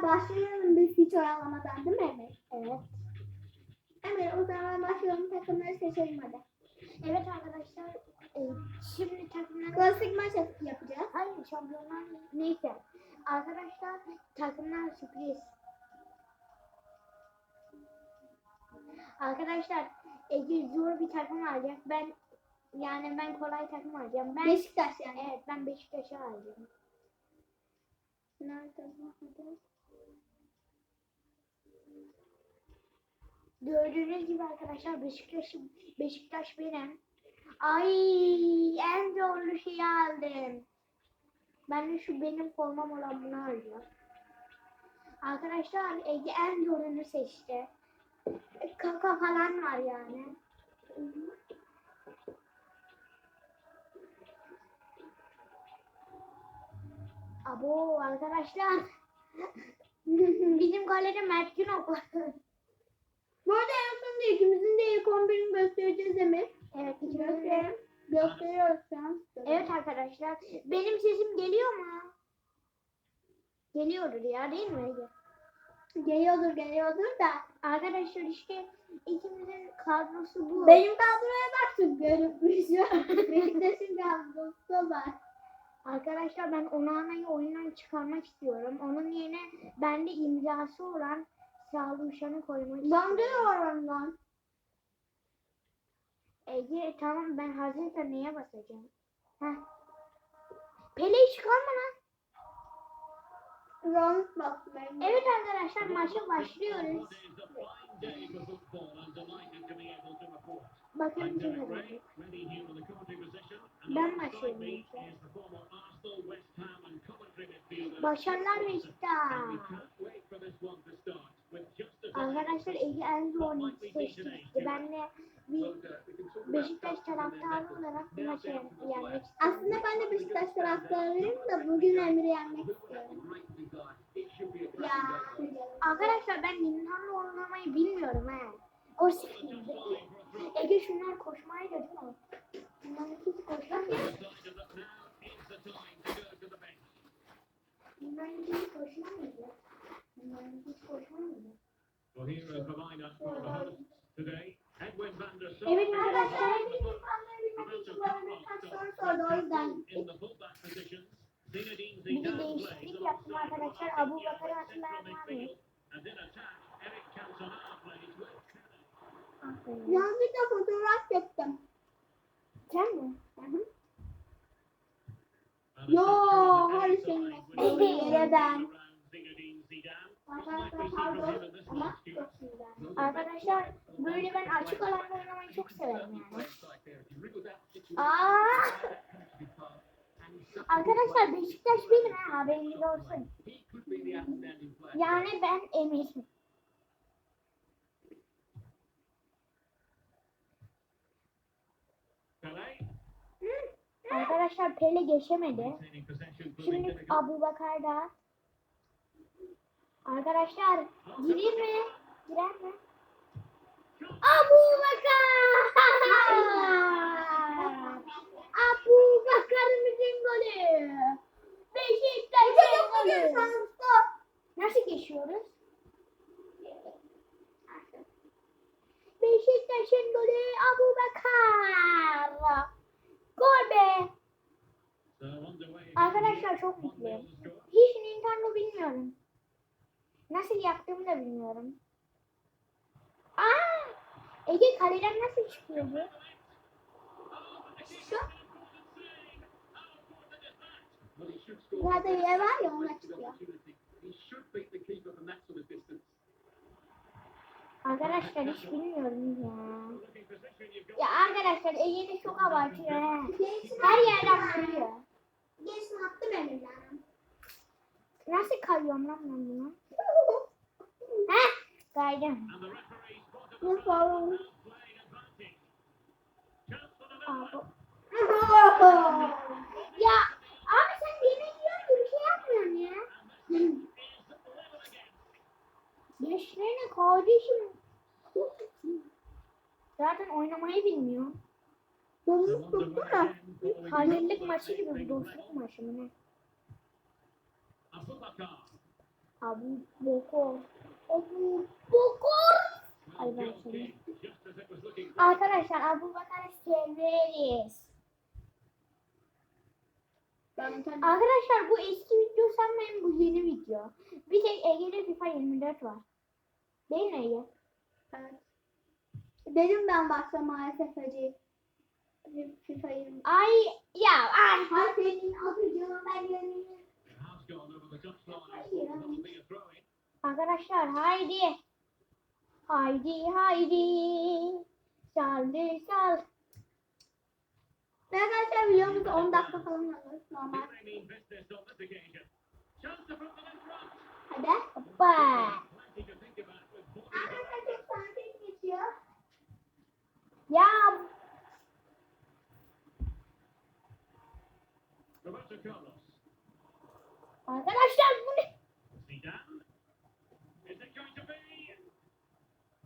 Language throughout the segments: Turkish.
zaman başlayalım biz hiç oyalamadan değil mi Emir? Evet. Emir o zaman başlayalım takımları seçelim hadi. Evet arkadaşlar. e, şimdi takımlar... Klasik maç yap- yapacağız. Hayır şampiyonlar neyse. Arkadaşlar takımlar sürpriz. Arkadaşlar Ege zor bir takım alacak. Ben yani ben kolay takım alacağım. Ben Beşiktaş yani. evet ben Beşiktaş'ı alacağım. Nerede bu? Hadi. Gördüğünüz gibi arkadaşlar Beşiktaş Beşiktaş benim. Ay en zorlu şeyi aldım. Ben de şu benim formam olan bunu alacağım. Arkadaşlar Ege en zorunu seçti. Kaka falan var yani. Abo arkadaşlar. Bizim kalede Mert Günok. Bu arada en sonunda ikimizin de ilk 11'ini göstereceğiz Emir. evet ikimizin. Gösteriyoruz şu an. Evet arkadaşlar. Benim sesim geliyor mu? Geliyordur ya değil mi? Geliyordur geliyordur da. Arkadaşlar işte ikimizin kadrosu bu. Benim kadroya baksın görünmüş. Beşiktaş'ın kadrosu var. Arkadaşlar ben Onana'yı oyundan çıkarmak istiyorum. Onun yerine bende imzası olan Sağlı Uşan'ı koymak istiyorum. Bende de var ondan. Ege tamam ben hazırsa neye basacağım? Heh. Pele'yi çıkarma lan. Round bak benim. Evet arkadaşlar maça başlıyoruz. Bakın kim kazanacak. Ben başlıyorum. Başarılar Beşiktaş. Arkadaşlar Ege en zor seçti. Ben de bir Beşiktaş taraftarı olarak bu maçı yen- yenmek istiyorum. Aslında ben de Beşiktaş taraftarıyım da bugün Emir'i yenmek istiyorum. Ya. Arkadaşlar ben Nintendo oynamayı bilmiyorum he. O sikiydi. Ege şunlar koşmayı da değil mi? Bunlar ikisi. Bunlar ikisi koşamıyor. Bunlar ikisi koşamıyor. Evet arkadaşlar. Kaç soru sordu o yüzden. Bir de değişiklik yaptım arkadaşlar. Abu Bakar'ı mı? Aferin. Yanlışlıkla fotoğraf çektim. Sen mi? Yo, her şeyin yere ben. Arkadaşlar böyle ben açık alanda oynamayı çok severim yani. Aa! Arkadaşlar Beşiktaş benim ha haberiniz olsun. Yani ben Emir. Arkadaşlar Pele geçemedi. Şimdi Abu Bakar da. Arkadaşlar girir mi? Girer mi? Abu Bakar! Abu Bakar'ımızın golü. Beşiktaş'ın golü. Nasıl geçiyoruz? Beşiktaş'ın golü Abu Bakar. Gol be. Arkadaşlar çok mutluyum. Hiç Nintendo bilmiyorum. Nasıl bilmiyorum. Aa! Ege kaleden nasıl çıkıyor bu? Şu. Burada yer var ya ona çıkıyor. Arkadaşlar hiç bilmiyorum ya. Ya arkadaşlar Ege de çok abartıyor he. Her yerden vuruyor. Geçsin attım elimden. Nasıl kayıyorum lan ben bunu? Aa, bu- Ya abi sen yemek yiyorsun bir şey yapmıyorsun ya. Yaşlarına kardeşim. Zaten oynamayı bilmiyor. Domuz tuttu da. Hazırlık maçı gibi bir dostluk maçı mı ne? Abu Bokor. Abu seni. Arkadaşlar Abu Bakar'ı severiz. Arkadaşlar bu eski video sanmayın bu yeni video. Bir tek Ege'de FIFA 24 var. Değil mi Ege? Evet. Dedim ben başta maalesef acı. FIFA 20. Ay ya ay. Ha senin atıcının ben yerini. Arkadaşlar haydi. Haydi haydi. Saldı sal. Arkadaşlar videomuz 10 dakika falan normal. Hadi. Hoppa. Ya arkadaşlar bu ne?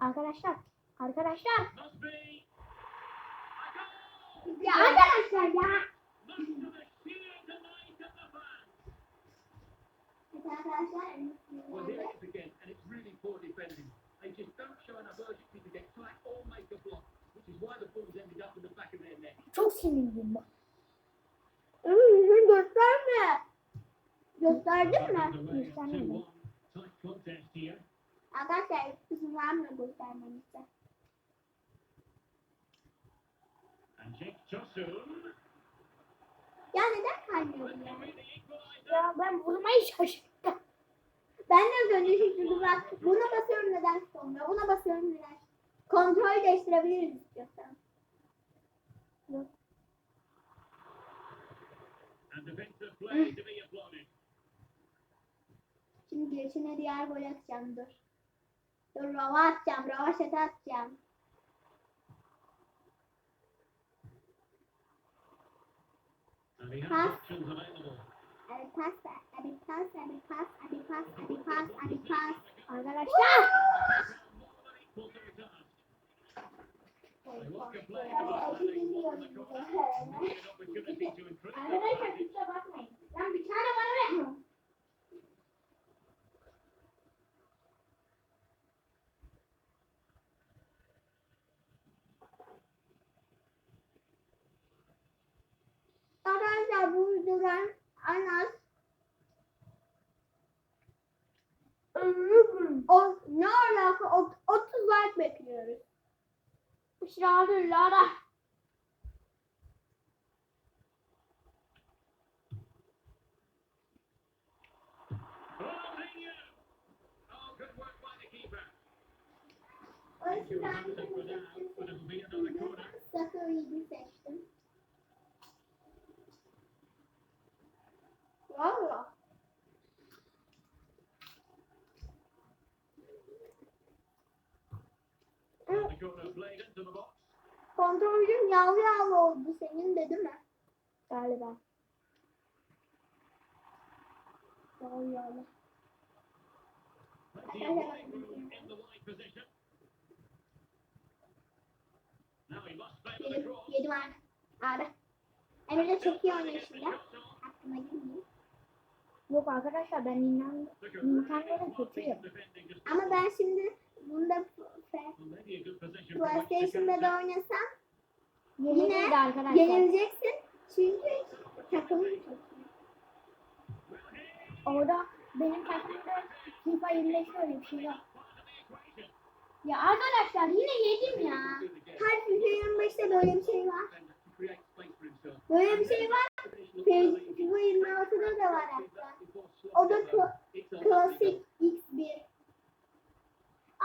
Arkadaşlar. Arkadaşlar. Ya arkadaşlar ya. Much to the sheer delight of the fans. Evet arkadaşlar. Well, here it is again, and it's really poor defending. They just don't show enough urgency to get tight or make a block, which is why the ball's ended up in the back of their net. Çok sinirliyim bak. Yüzünü gösterme. Gösterdin mi? Göstermedim. 2-1. Tight contest here. Arkadaşlar izin vermiyor Tosun. Ya neden kaymıyor Will ya? Ya ben vurmayı şaşırdım. Ben de az önce şaşırdım bak. Buna basıyorum neden olmuyor? Buna basıyorum neden? Kontrol değiştirebiliriz istiyorsan. Yok. Şimdi girişine diğer gol atacağım dur. Dur rova atacağım, rova şata atacağım. Available. Abi pas abi pas, abi pas, abi pas, abi pas, abi pas. Arkadaşlar. Arkadaşlar kusura bakmayın. Lan bir tane bana ver. Arkadaşlar bu videodan en az o, ne alaka o, 30 like bekliyoruz. Lara. Kontrolcüm yağlı yağlı oldu senin de değil mi? Galiba. Yağlı yağlı. Yedim, yedim abi. Abi. Emre de çok iyi oynuyor şimdi. Aklıma girmiyor. Yok arkadaşlar ben Nintendo, Nintendo'da kötüyüm. Ama ben şimdi bunda PlayStation'da da oynasam Yenildi arkadaşlar. yenileceksin. Çünkü takımın çok. Orada benim takımda FIFA 25 öyle bir şey yok. Ya arkadaşlar yine yedim ya. Her FIFA 25'te böyle bir şey var. Böyle bir şey var. FIFA 26'da da var hatta. O da kla- klasik X1.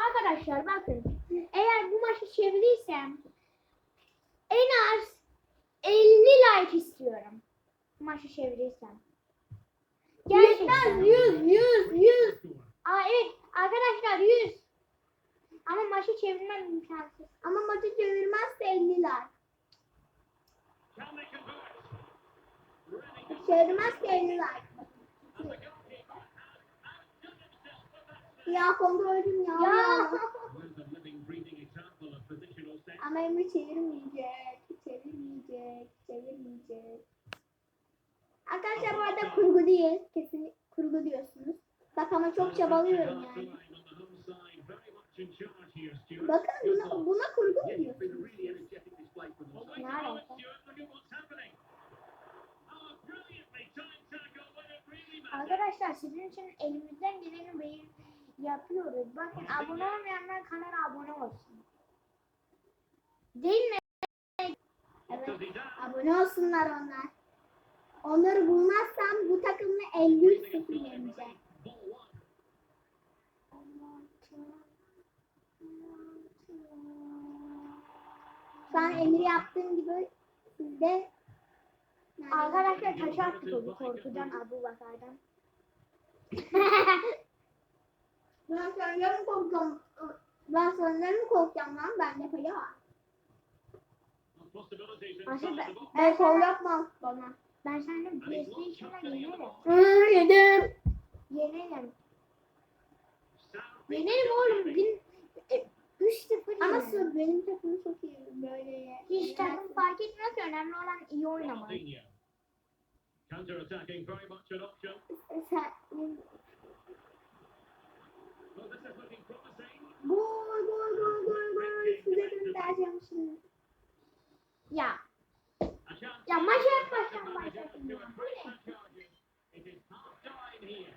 Arkadaşlar bakın. Eğer bu maçı çevirirsem en az 50 like istiyorum. Maçı çevirirsem. Gerçekten. Yetmez 100 100 100. Aa evet arkadaşlar 100. Ama maçı çevirmem imkansız. Ama maçı çevirmezse 50'ler. Çevirmezse 50'ler. Ya kontrolcüm ya. Ya. Ama Emre çevirmeyecek. Çevirmeyecek. Çevirmeyecek. Arkadaşlar bu arada kurgu değil. Kesin kurgu diyorsunuz. Bak ama çok çabalıyorum yani. Bakın buna, buna kurgu mu diyorsunuz? Arkadaşlar sizin için elimizden geleni yapıyoruz. Bakın abone olmayanlar kanala abone olsun. Değil mi? Evet. Abone olsunlar onlar. Onları bulmazsam bu takımla 53 0 yeneceğim. Şu an Emir yaptığım gibi siz de Arkadaşlar taşı attık oldu korkudan Abu Bakar'dan. ben senden korkacağım? Ben senden mi korkacağım lan? Bende para var. Aslında ben, Ben kol yapmam bana. ben seninle PlayStation'da yenerim. Hı, yedim. Yenerim. Yenerim oğlum. Bin, e, 3-0 Ama sırf benim takımım çok iyi. Böyle Hiç takım fark etmez ki önemli olan iyi oynamak. Counter attacking, very much an option. Gol gol gol gol gol. Size göndereceğim şimdi. Ya ya half time here.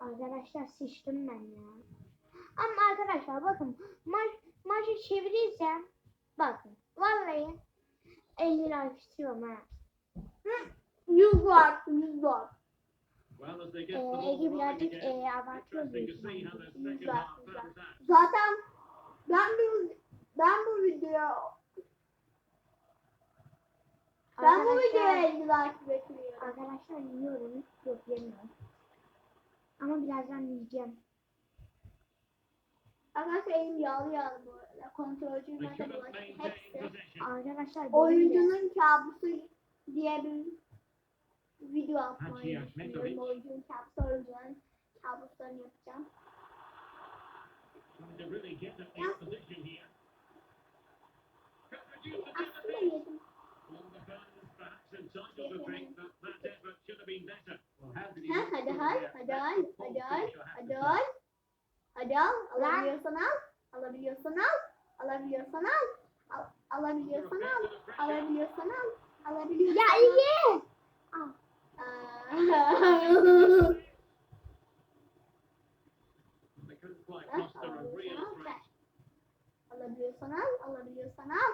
Arkadaşlar sıçtım ben ya. Ama arkadaşlar bakın maç maçı çevirirsem bakın vallahi 50 like istiyorum ha. 100 var. 100 var. Well, as they get Ee, ball Ege birazcık e, abartıyor pans out. Zaten ben bu ben bu videoya ben bu videoya 50 like bekliyorum. Arkadaşlar yiyorum. Yok yemiyorum. Ama birazdan yiyeceğim. Arkadaşlar elim yağlı yağlı bu arada. Kontrolcüyüm couldn't bulaşık hepsi. Arkadaşlar Oyuncunun kabusu diye bir video atmayı düşünüyorum. Oyuncunun kabusu, oyuncunun kabuslarını yapacağım. Yeah. Hadi there? hadi full hadi have hadi say. Hadi al, alabiliyorsan al, alabiliyorsan al, alabiliyorsan al, al, alabiliyorsan al, alabiliyorsan al, alabiliyorsan Ya al. iyi. Al. Alabiliyorsan al, alabiliyorsan al,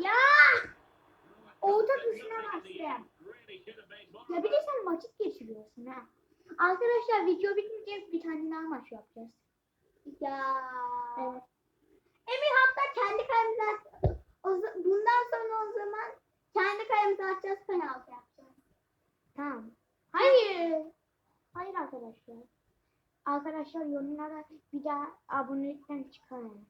Ya. Tuşuna bastım. Ya bir de sen vakit geçiriyorsun ha. Arkadaşlar video bitince bir tane daha maç yapacağız. Ya. Evet. Emir hatta kendi kalemize bundan sonra o zaman kendi kalemize atacağız penaltı yapacağız. Tamam. Hayır. Hayır arkadaşlar. Arkadaşlar yorumlara bir daha abonelikten çıkarın.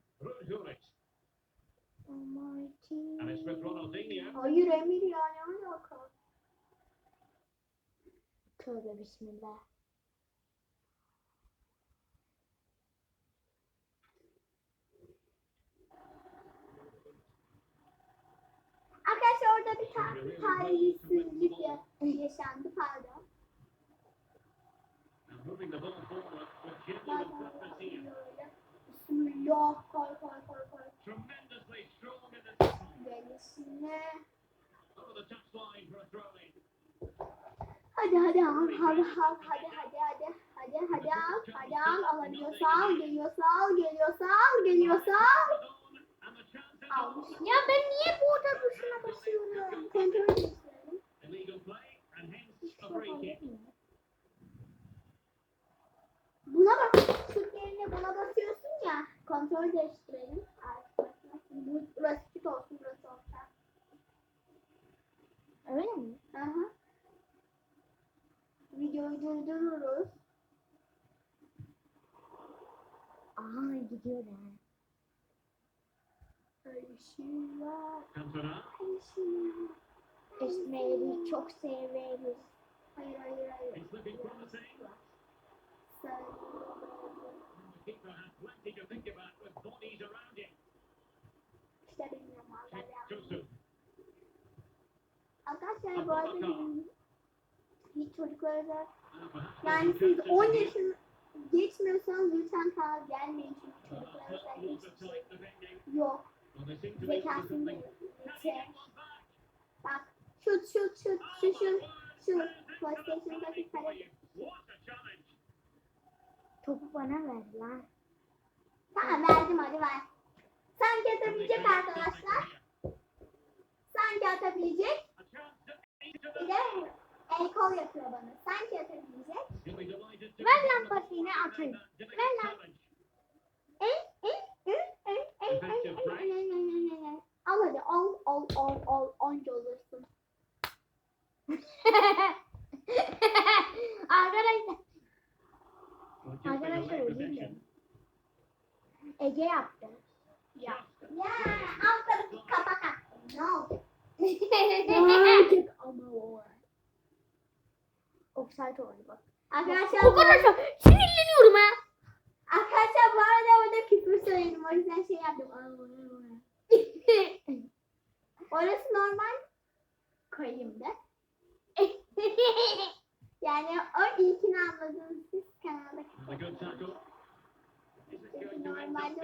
Hayır Emir ya ne alaka? Tövbe bismillah. Arkadaşlar orada bir tane talihsizlik ya- yaşandı pardon. Bismillah koy koy koy koy. İn. Hadi hadi al hadi al hadi hadi hadi hadi hadi al hadi al alabiliyorsa al geliyorsa al geliyorsa al geliyorsa al. Almış. Ya ben niye bu orta tuşuna basıyorum? Kontrol yapamıyorum. Buna bak. Şut yerine buna basıyorsun ya. Kontrol değiştirelim. Arkadaşlar. Bu burası şut olsun burası orta. Öyle mi? Aha. Videoyu durdururuz. Aha gidiyor da. Var. Esmer'i çok severiz. Hayır hayır hayır. Sen- The keeper has bu arada Hiç çocuklara da yani siz can 10 catch it. yaşın geçmiyorsanız lütfen kanala gelmeyin çünkü çocuklara özel hiçbir şey yok. Zekasını. Bak şut şut şut şu şu şu PlayStation'daki kare. What a challenge! Topu bana ver lan. Tamam verdim hadi ver. Sanki atabilecek arkadaşlar. Sanki atabilecek. Bir de el kol yapıyor bana. Sanki atabilecek. Ver lan patiğini atayım. Ver lan. Ey ey ey ey ey ey ey ey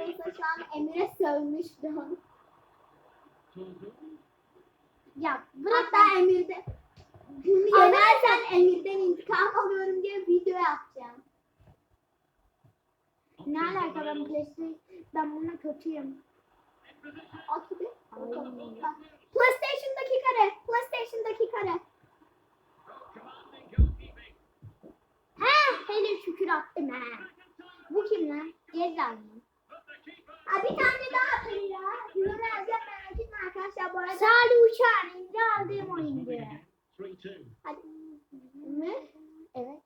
olsa şu an Emir'e sövmüştüm. Ya bırak Hatta Emir'de bunu yenersen Emir'den intikam alıyorum diye video yapacağım. Ne alaka ben PlayStation ben buna kötüyüm. At. Ay. PlayStation'daki kare. PlayStation'daki kare. He hele şükür attım he. Bu kim lan? Gezal mı? Aa, bir tane daha atayım ya. Ürün alacağım merak etme arkadaşlar bu arada. Salih Uçar indi aldığım o indi. Hadi. Ne? Evet.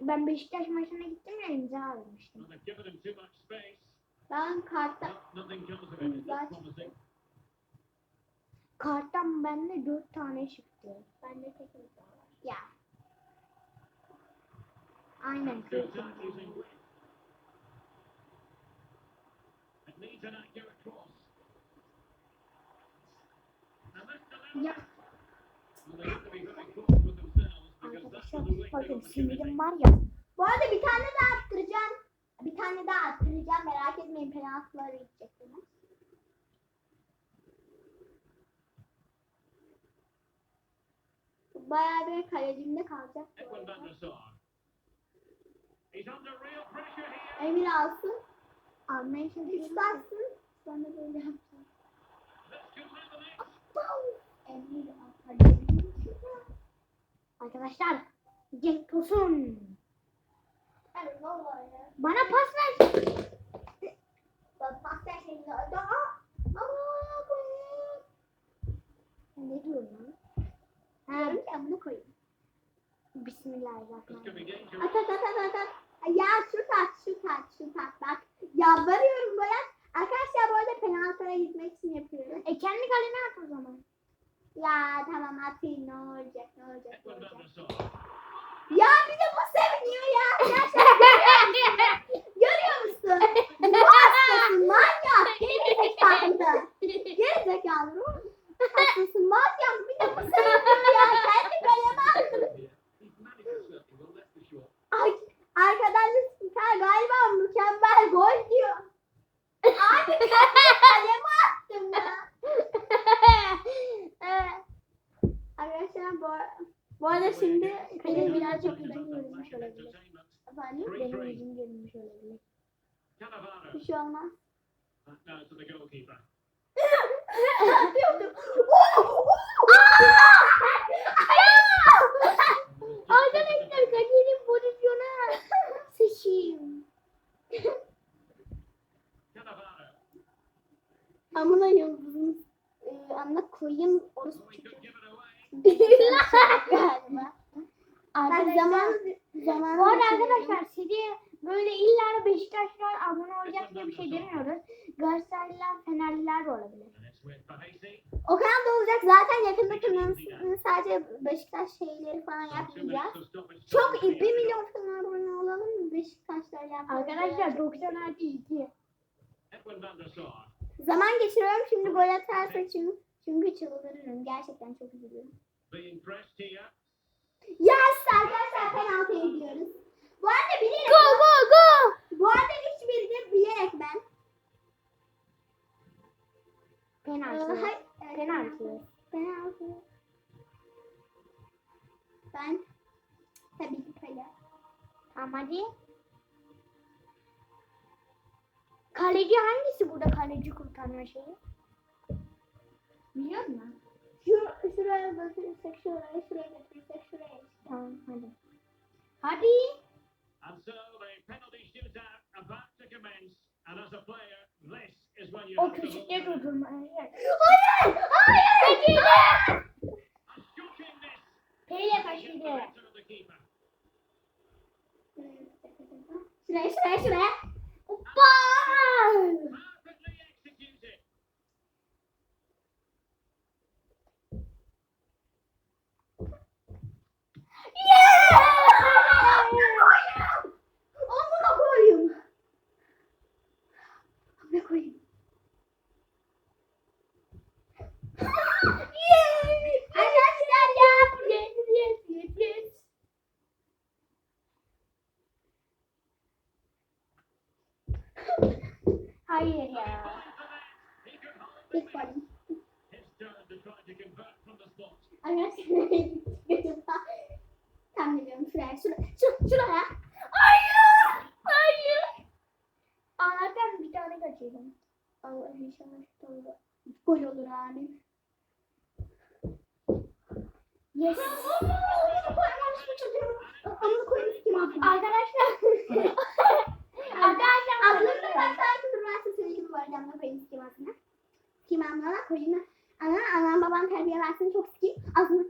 Ben Beşiktaş maçına gittim ya imza almıştım. Ben kartta imza Karttan bende dört tane çıktı. Bende tek imza var. Ya. Aynen. Bakın sinirim var ya. Bu arada bir tane daha arttıracağım. Bir tane daha arttıracağım. Merak etmeyin penaltıları gidecek bana. Bayağı bir kalecimde kalacak. Emir alsın. Almaya çalışıyorum. Üç bassın. Sonra böyle yapacağım. Şey Arkadaşlar Cenk Tosun. Bana pas ver. Bak pas Ne diyorum lan? Ha, ben bunu koyayım. Bismillahirrahmanirrahim. At at at at at. Ya şut at şut at şut at. Bak yalvarıyorum böyle. Arkadaşlar bu arada penaltılara gitmek için yapıyorum. E kendi kalene at o zaman. Ya tamam atayım ne olacak ne olacak ne olacak. Ya bir de bu seviniyor ya. Arkadaşlar görüyor musun? Bu hastasın manyak. Geri zekalı. Geri zekalı. ruh Hastasın manyak. Bir de bu seviniyor ya. Kendi kaleme attım. Here. He's managed it certainly well, that's for sure. Ay, arkadan da spiker galiba mükemmel gol diyor. Abi kendi kaleme attım ya. Arkadaşlar bu, bu arada şimdi benim birazcık yüzüm görünmüş olabilir. Efendim? Benim yüzüm görünmüş olabilir. Cannavaro. Bir şey olmaz. That now to the goalkeeper. Atıyordum. Arkadaşlar kaçırayım pozisyona. Sıçayım. Cannavaro. Amına yıldızım. Ee, amına koyayım. Orası Oh, he could give it away. galiba. Ben Arkadaşlar, zaman zaman bu arada arkadaşlar size böyle illa Beşiktaşlar abone olacak diye bir şey demiyoruz. Galatasaraylılar, Fenerliler de olabilir. And it's with Bahesi. O kanal da olacak. Zaten yakında kanalımızın sadece Beşiktaş şeyleri falan yapmayacağız. Çok iyi. 1 milyon falan abone olalım mı? Beşiktaşlar yapmayacağız. Arkadaşlar 90 artı 2. Edwin van der Sar. Zaman geçiriyorum. Şimdi gol atarsa çünkü, çünkü çıldırırım. Gerçekten çok üzülüyorum. Yes arkadaşlar penaltıya gidiyoruz. Bu arada bilerek. Go go go. Bu arada hiç bildim bilerek ben. Penaltı. Ee, evet, Penaltı. Penaltı. Ben tabii ki kale. Tamam hadi. Kaleci hangisi burada kaleci kurtarma şeyi? Biliyor musun? Şu, şuraya götürürsek şuraya, şuraya götürürsek şuraya. Tamam hadi. Hadi. And so the penalty shootout about to commence. And as a player, this is when you O have to köşede look durdurma. Hayır! Hayır! Şuraya, şuraya, şuraya. Hoppa. Perfectly executed. Amına koyayım. Amına koyayım. Yay! Arkadaşlar ya. Yes, yes, yes, yes. Hayır ya. He could hardly Tek miss. koyayım. His turn to try convert from the spot. Arkadaşlar Tam biliyorum şuraya, şuraya, şuraya, şuraya. Hayır. Hayır. Allah'tan bir tane kaçırdım. Allah inşallah olur. Gol olur abi. Yes. Amına koyayım kim abi? Arkadaşlar. Arkadaşlar. Aklımda ben sadece durmazsa söyledim bu arada amına koyayım kim aslında. Kim amına koyayım. Ana, anam babam terbiye versin çok sikeyim. Aslında.